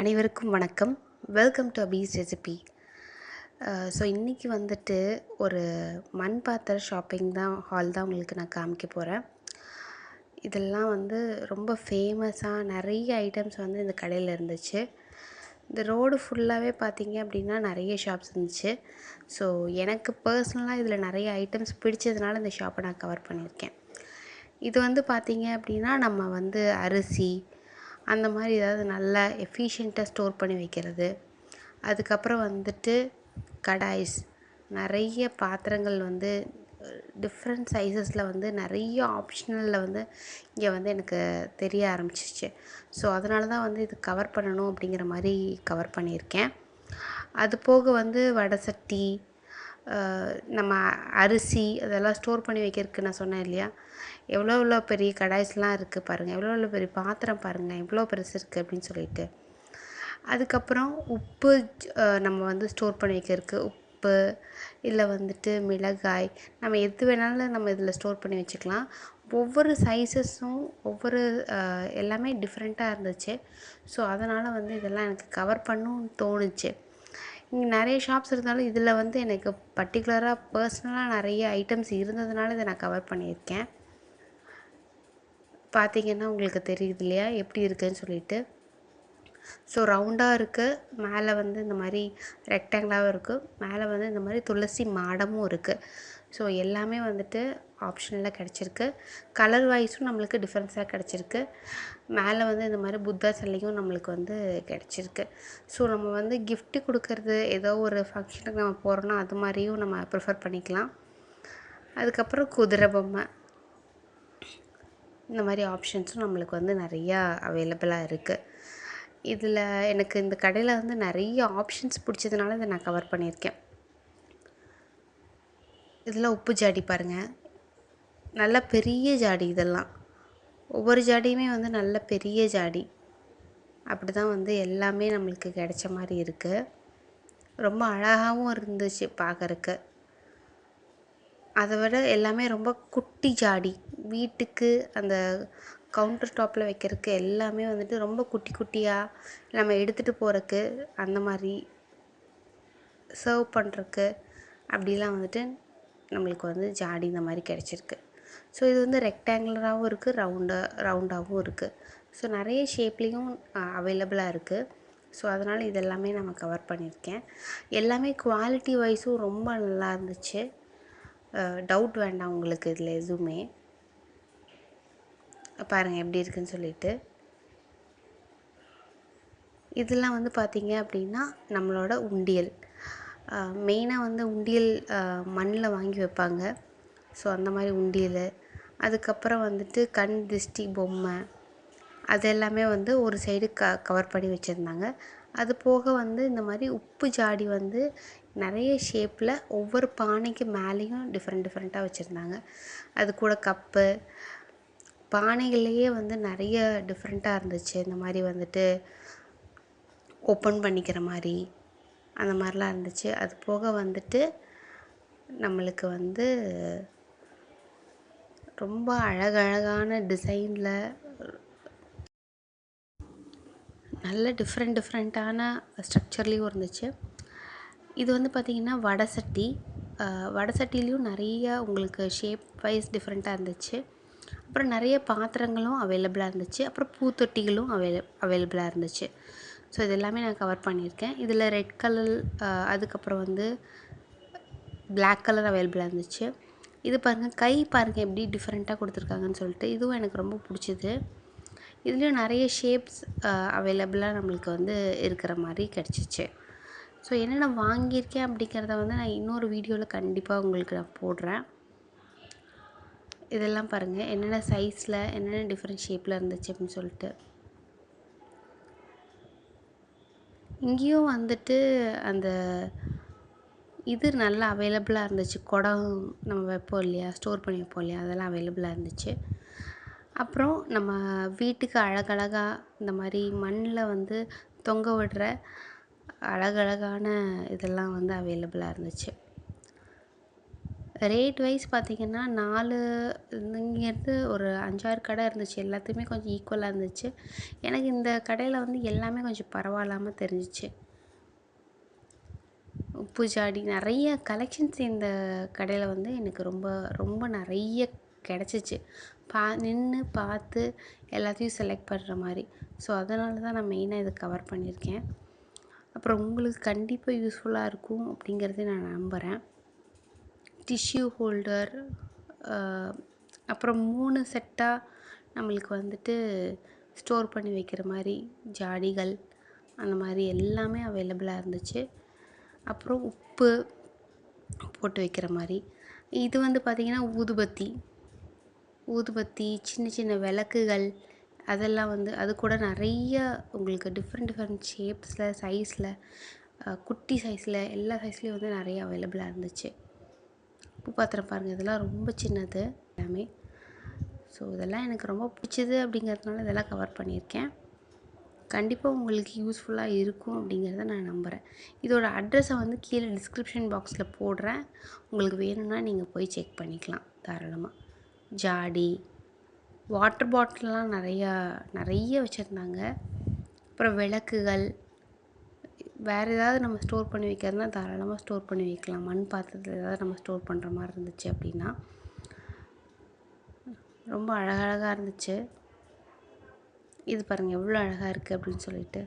அனைவருக்கும் வணக்கம். Welcome to Hafiz recipe so இன்றைக்கி வந்துட்டு ஒரு மண் பாத்திர ஷாப்பிங் தான் ஹால் தான் உங்களுக்கு நான் காமிக்க போகிறேன் இதெல்லாம் வந்து ரொம்ப ஃபேமஸாக நிறைய ஐட்டம்ஸ் வந்து இந்த கடையில் இருந்துச்சு. இந்த ரோடு ஃபுல்லாகவே பார்த்தீங்க அப்படின்னா நிறைய ஷாப்ஸ் இருந்துச்சு. ஸோ எனக்கு பர்சனலாக இதில் நிறைய ஐட்டம்ஸ் பிடிச்சதுனால இந்த ஷாப்பை நான் கவர் பண்ணியிருக்கேன். இது வந்து பார்த்தீங்க அப்படின்னா நம்ம வந்து அரிசி அந்த மாதிரி ஏதாவது நல்லா எஃபிஷியண்ட்டாக ஸ்டோர் பண்ணி வைக்கிறது. அதுக்கப்புறம் வந்துட்டு கடாய்ஸ். நிறைய பாத்திரங்கள் வந்து டிஃப்ரெண்ட் சைஸஸில் வந்து நிறைய ஆப்ஷனலில் வந்து இங்கே வந்து எனக்கு தெரிய ஆரம்பிச்சிச்சு ஸோ அதனால தான் வந்து இது கவர் பண்ணணும் அப்படிங்கிற மாதிரி கவர் பண்ணியிருக்கேன். அது போக வந்து வடை சட்டி நம்ம அரிசி அதெல்லாம் ஸ்டோர் பண்ணி வைக்கிறதுக்கு நான் சொன்னேன் இல்லையா? எவ்வளோ எவ்வளோ பெரிய கடாய்ஸ்லாம் இருக்குது பாருங்கள் எவ்வளோ எவ்வளோ பெரிய பாத்திரம் பாருங்கள் எவ்வளோ பெருசு இருக்குது அப்படின்னு சொல்லிட்டு. அதுக்கப்புறம் உப்பு நம்ம வந்து ஸ்டோர் பண்ணி வைக்கிறதுக்கு உப்பு இல்லை வந்துட்டு மிளகாய் நம்ம எது வேணாலும் நம்ம இதில் ஸ்டோர் பண்ணி வச்சுக்கலாம். ஒவ்வொரு சைஸஸும் ஒவ்வொரு எல்லாமே டிஃப்ரெண்ட்டாக இருந்துச்சு. ஸோ அதனால் வந்து இதெல்லாம் எனக்கு கவர் பண்ணணும்னு தோணுச்சு. இங்கே நிறைய ஷாப்ஸ் இருந்தாலும் இதில் வந்து எனக்கு பர்டிகுலராக பர்சனலாக நிறைய ஐட்டம்ஸ் இருந்ததுனால இதை நான் கவர் பண்ணியிருக்கேன். பார்த்தீங்கன்னா உங்களுக்கு தெரியுது இல்லையா? எப்படி இருக்குதுன்னு சொல்லிட்டு. ஸோ ரவுண்டாக இருக்குது மேலே வந்து இந்த மாதிரி ரெக்டாங்கிளாகவும் இருக்குது மேலே வந்து இந்த மாதிரி துளசி மாடமும் இருக்குது ஸோ எல்லாமே வந்துட்டு ஆப்ஷனில் கிடச்சிருக்கு. கலர் வைஸும் நம்மளுக்கு டிஃப்ரென்ஸாக கிடச்சிருக்கு. மேலே வந்து இந்த மாதிரி புத்தா சிலையும் நம்மளுக்கு வந்து கிடச்சிருக்கு. ஸோ நம்ம வந்து கிஃப்ட்டு கொடுக்கறது ஏதோ ஒரு ஃபங்க்ஷனுக்கு நம்ம போகிறோன்னா அது மாதிரியும் நம்ம ப்ரிஃபர் பண்ணிக்கலாம். அதுக்கப்புறம் குதிரை பொம்மை. இந்த மாதிரி ஆப்ஷன்ஸும் நம்மளுக்கு வந்து நிறையா அவைலபிளாக இருக்குது இதில் எனக்கு இந்த கடையில் வந்து நிறைய ஆப்ஷன்ஸ் பிடிச்சதுனால இதை நான் கவர் பண்ணியிருக்கேன். இதில் உப்பு ஜாடி பாருங்கள் நல்ல பெரிய ஜாடி இதெல்லாம். ஒவ்வொரு ஜாடியுமே வந்து நல்ல பெரிய ஜாடி. அப்படி தான் வந்து எல்லாமே நம்மளுக்கு கிடைச்ச மாதிரி இருக்குது ரொம்ப அழகாகவும் இருந்துச்சு பார்க்குறக்கு அதை விட எல்லாமே ரொம்ப குட்டி ஜாடி. வீட்டுக்கு அந்த கவுண்டர் டாப்பில் வைக்கிறதுக்கு எல்லாமே வந்துட்டு ரொம்ப குட்டி குட்டியாக நம்ம எடுத்துகிட்டு போகிறக்கு அந்த மாதிரி சர்வ் பண்ணுறக்கு அப்படிலாம் வந்துட்டு நம்மளுக்கு வந்து ஜாடி இந்த மாதிரி கிடச்சிருக்கு. ஸோ இது வந்து ரெக்டாங்குலராகவும் இருக்குது ரவுண்டாக ரவுண்டாகவும் இருக்குது ஸோ நிறைய ஷேப்லேயும் அவைலபிளாக இருக்குது ஸோ அதனால் இதெல்லாமே நம்ம கவர் பண்ணியிருக்கேன். எல்லாமே குவாலிட்டி வைஸும் ரொம்ப நல்லா இருந்துச்சு. டவுட் வேண்டாம் உங்களுக்கு இதில் எதுவுமே. பாருங்கள் எப்படி இருக்குன்னு சொல்லிட்டு. இதெல்லாம் வந்து பார்த்திங்க அப்படின்னா நம்மளோட உண்டியல். மெயினாக வந்து உண்டியல் மண்ணில் வாங்கி வைப்பாங்க. ஸோ அந்த மாதிரி உண்டியல். அதுக்கப்புறம் வந்துட்டு கண் திருஷ்டி பொம்மை. அது எல்லாமே வந்து ஒரு சைடு க கவர் பண்ணி வச்சுருந்தாங்க. அது போக வந்து இந்த மாதிரி உப்பு ஜாடி வந்து நிறைய ஷேப்பில் ஒவ்வொரு பானைக்கு மேலேயும் டிஃப்ரெண்ட் டிஃப்ரெண்ட்டாக வச்சுருந்தாங்க. அது கூட கப்பு பானைகள்லேயே வந்து நிறைய டிஃப்ரெண்ட்டாக இருந்துச்சு. இந்த மாதிரி வந்துட்டு ஓப்பன் பண்ணிக்கிற மாதிரி அந்த மாதிரிலாம் இருந்துச்சு. அது போக வந்துட்டு நம்மளுக்கு வந்து ரொம்ப அழகழகான டிசைனில் நல்ல டிஃப்ரெண்ட் டிஃப்ரெண்ட்டான ஸ்ட்ரக்சர்லேயும் இருந்துச்சு. இது வந்து பார்த்திங்கன்னா வடை சட்டி. வடை சட்டிலையும் நிறைய உங்களுக்கு ஷேப் வைஸ் டிஃப்ரெண்ட்டாக இருந்துச்சு. அப்புறம் நிறைய பாத்திரங்களும் அவைலபிளாக இருந்துச்சு. அப்புறம் பூத்தொட்டிகளும் அவைல அவைலபிளாக இருந்துச்சு. ஸோ இது எல்லாமே நான் கவர் பண்ணியிருக்கேன். இதில் ரெட் கலர் அதுக்கப்புறம் வந்து பிளாக் கலர் அவைலபிளாக இருந்துச்சு. இது பாருங்கள் கை பாருங்கள் எப்படி டிஃப்ரெண்ட்டாக கொடுத்துருக்காங்கன்னு சொல்லிட்டு இதுவும் எனக்கு ரொம்ப பிடிச்சிது. இதுலேயும் நிறைய ஷேப்ஸ் அவைலபிளாக நம்மளுக்கு வந்து இருக்கிற மாதிரி கிடச்சிச்சு. ஸோ என்னென்ன வாங்கியிருக்கேன் அப்படிங்கிறத வந்து நான் இன்னொரு வீடியோவில் கண்டிப்பாக உங்களுக்கு நான் போடுறேன். இதெல்லாம் பாருங்கள் என்னென்ன சைஸில் என்னென்ன டிஃப்ரெண்ட் ஷேப்பில் இருந்துச்சு அப்படின்னு சொல்லிட்டு. இங்கேயும் வந்துட்டு அந்த இது நல்லா அவைலபிளாக இருந்துச்சு. குடம் நம்ம வைப்போம் இல்லையா? ஸ்டோர் பண்ணி வைப்போம் இல்லையா? அதெல்லாம் அவைலபிளாக இருந்துச்சு. அப்புறம் நம்ம வீட்டுக்கு அழகழகாக இந்த மாதிரி மண்ணில் வந்து தொங்க விடுற அழகழகான இதெல்லாம் வந்து அவைலபிளாக இருந்துச்சு. ரேட் வைஸ் பார்த்திங்கன்னா நாலு இங்கேருந்து ஒரு அஞ்சாறு கடை இருந்துச்சு. எல்லாத்தையுமே கொஞ்சம் ஈக்குவலாக இருந்துச்சு. எனக்கு இந்த கடையில் வந்து எல்லாமே கொஞ்சம் பரவாயில்லாமல் தெரிஞ்சிச்சு. உப்பு ஜாடி நிறைய கலெக்ஷன்ஸ் இந்த கடையில் வந்து எனக்கு ரொம்ப ரொம்ப நிறைய கிடச்சிச்சு. பா நின்று பார்த்து எல்லாத்தையும் செலக்ட் பண்ணுற மாதிரி. ஸோ அதனால தான் நான் மெயினாக இதை கவர் பண்ணியிருக்கேன். அப்புறம் உங்களுக்கு கண்டிப்பாக யூஸ்ஃபுல்லாக இருக்கும் அப்படிங்கிறத நான் நம்புகிறேன் டிஷ்யூ ஹோல்டர் அப்புறம் மூணு செட்டாக நம்மளுக்கு வந்துட்டு ஸ்டோர் பண்ணி வைக்கிற மாதிரி ஜாடிகள் அந்த மாதிரி எல்லாமே அவைலபிளாக இருந்துச்சு. அப்புறம் உப்பு போட்டு வைக்கிற மாதிரி. இது வந்து பார்த்திங்கன்னா ஊதுபத்தி. ஊதுபத்தி சின்ன சின்ன விளக்குகள் அதெல்லாம் வந்து அது கூட நிறைய உங்களுக்கு டிஃப்ரெண்ட் டிஃப்ரெண்ட் ஷேப்ஸில் சைஸில் குட்டி சைஸில் எல்லா சைஸ்லேயும் வந்து நிறைய அவைலபிளாக இருந்துச்சு. உப்பு பாத்திரம் பாருங்கள் இதெல்லாம் ரொம்ப சின்னது எல்லாமே. ஸோ இதெல்லாம் எனக்கு ரொம்ப பிடிச்சது அப்படிங்கிறதுனால இதெல்லாம் கவர் பண்ணியிருக்கேன். கண்டிப்பாக உங்களுக்கு யூஸ்ஃபுல்லாக இருக்கும் அப்படிங்கிறத நான் நம்புகிறேன் இதோட அட்ரஸை வந்து கீழே டிஸ்கிரிப்ஷன் பாக்ஸில் போடுறேன். உங்களுக்கு வேணும்னா நீங்கள் போய் செக் பண்ணிக்கலாம் தாராளமாக ஜாடி வாட்டர் பாட்டிலெலாம் நிறையா நிறைய வச்சுருந்தாங்க. அப்புறம் விளக்குகள் வேறு ஏதாவது நம்ம ஸ்டோர் பண்ணி வைக்கிறதுனா தாராளமாக ஸ்டோர் பண்ணி வைக்கலாம். மண் பாத்திரத்தில் ஏதாவது நம்ம ஸ்டோர் பண்ணுற மாதிரி இருந்துச்சு அப்படின்னா. ரொம்ப அழகழகாக இருந்துச்சு. இது பாருங்கள் எவ்வளோ அழகாக இருக்குது அப்படின்னு சொல்லிட்டு.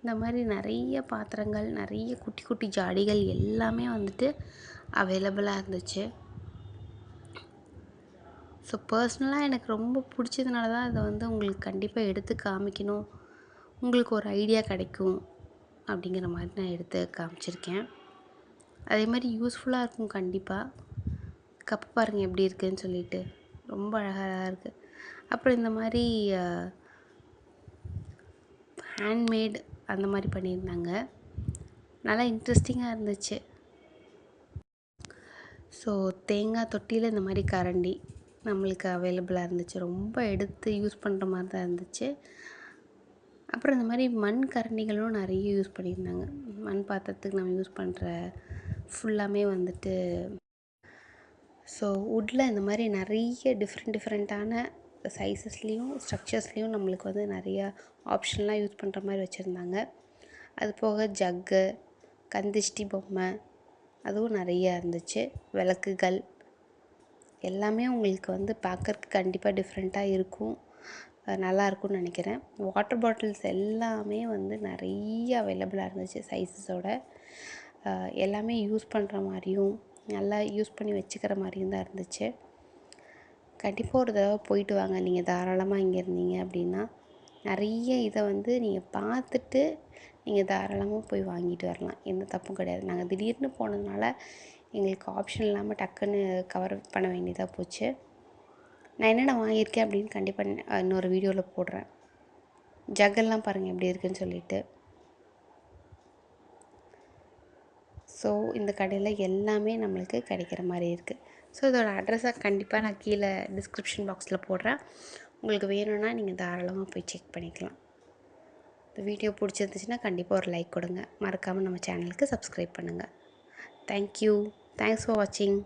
இந்த மாதிரி நிறைய பாத்திரங்கள் நிறைய குட்டி குட்டி ஜாடிகள் எல்லாமே வந்துட்டு அவைலபிளாக இருந்துச்சு. ஸோ பர்சனலாக எனக்கு ரொம்ப பிடிச்சதுனால தான் இதை வந்து உங்களுக்கு கண்டிப்பாக எடுத்து காமிக்கணும். உங்களுக்கு ஒரு ஐடியா கிடைக்கும். அப்படிங்கிற மாதிரி நான் எடுத்து காமிச்சிருக்கேன். அதே மாதிரி யூஸ்ஃபுல்லாக இருக்கும் கண்டிப்பாக கப்பு பாருங்கள் எப்படி இருக்குதுன்னு சொல்லிட்டு. ரொம்ப அழகாக இருக்குது அப்புறம் இந்த மாதிரி ஹேண்ட்மேட் அந்த மாதிரி பண்ணியிருந்தாங்க. நல்லா இன்ட்ரெஸ்டிங்காக இருந்துச்சு. ஸோ தேங்காய் தொட்டியில் இந்த மாதிரி கரண்டி நம்மளுக்கு அவைலபிளாக இருந்துச்சு. ரொம்ப எடுத்து யூஸ் பண்ணுற மாதிரி தான் இருந்துச்சு. அப்புறம் இந்த மாதிரி மண் கரண்டிகளும் நிறைய யூஸ் பண்ணியிருந்தாங்க. மண் பாத்திரத்துக்கு நம்ம யூஸ் பண்ணுற ஃபுல்லாமே வந்துட்டு ஸோ வுட்டில் இந்த மாதிரி நிறைய டிஃப்ரெண்ட் டிஃப்ரெண்ட்டான சைஸஸ்லேயும் ஸ்ட்ரக்சர்ஸ்லேயும் நம்மளுக்கு வந்து நிறையா ஆப்ஷன்லாம் யூஸ் பண்ணுற மாதிரி வச்சுருந்தாங்க. அது போக ஜக்கு கந்திஷ்டி பொம்மை அதுவும் நிறையா இருந்துச்சு. விளக்குகள் எல்லாமே உங்களுக்கு வந்து பார்க்கறக்கு கண்டிப்பாக டிஃப்ரெண்ட்டாக இருக்கும். நல்லாயிருக்கும்னு நினைக்கிறேன். வாட்டர் பாட்டில்ஸ் எல்லாமே வந்து நிறைய அவைலபிளாக இருந்துச்சு சைஸஸோட எல்லாமே யூஸ் பண்ணுற மாதிரியும் நல்லா யூஸ் பண்ணி வச்சுக்கிற மாதிரியும் தான் இருந்துச்சு. கண்டிப்பாக ஒரு தடவை போயிட்டு வாங்க. நீங்கள் தாராளமாக இங்கே இருந்தீங்க அப்படின்னா நிறைய இதை வந்து நீங்கள் பார்த்துட்டு நீங்கள் தாராளமாக போய் வாங்கிட்டு வரலாம். எந்த தப்பும் கிடையாது. நாங்கள் திடீர்னு போனதுனால எங்களுக்கு ஆப்ஷன் இல்லாமல் டக்குன்னு கவர் பண்ண வேண்டியதாக போச்சு. நான் என்னென்ன வாங்கியிருக்கேன் அப்படின்னு கண்டிப்பாக இன்னொரு வீடியோவில் போடுறேன். ஜக்கெல்லாம் பாருங்கள் எப்படி இருக்குன்னு சொல்லிட்டு. ஸோ இந்த கடையில் எல்லாமே நம்மளுக்கு கிடைக்கிற மாதிரி இருக்குது ஸோ இதோட அட்ரஸை கண்டிப்பாக நான் கீழே டிஸ்கிரிப்ஷன் பாக்ஸில் போடுறேன். உங்களுக்கு வேணும்னா நீங்கள் தாராளமாக போய் செக் பண்ணிக்கலாம். இந்த வீடியோ பிடிச்சிருந்துச்சுன்னா கண்டிப்பாக ஒரு லைக் கொடுங்க. மறக்காமல் நம்ம சேனலுக்கு சப்ஸ்கிரைப் பண்ணுங்கள் தேங்க்யூ தேங்க்ஸ் ஃபார் வாட்சிங்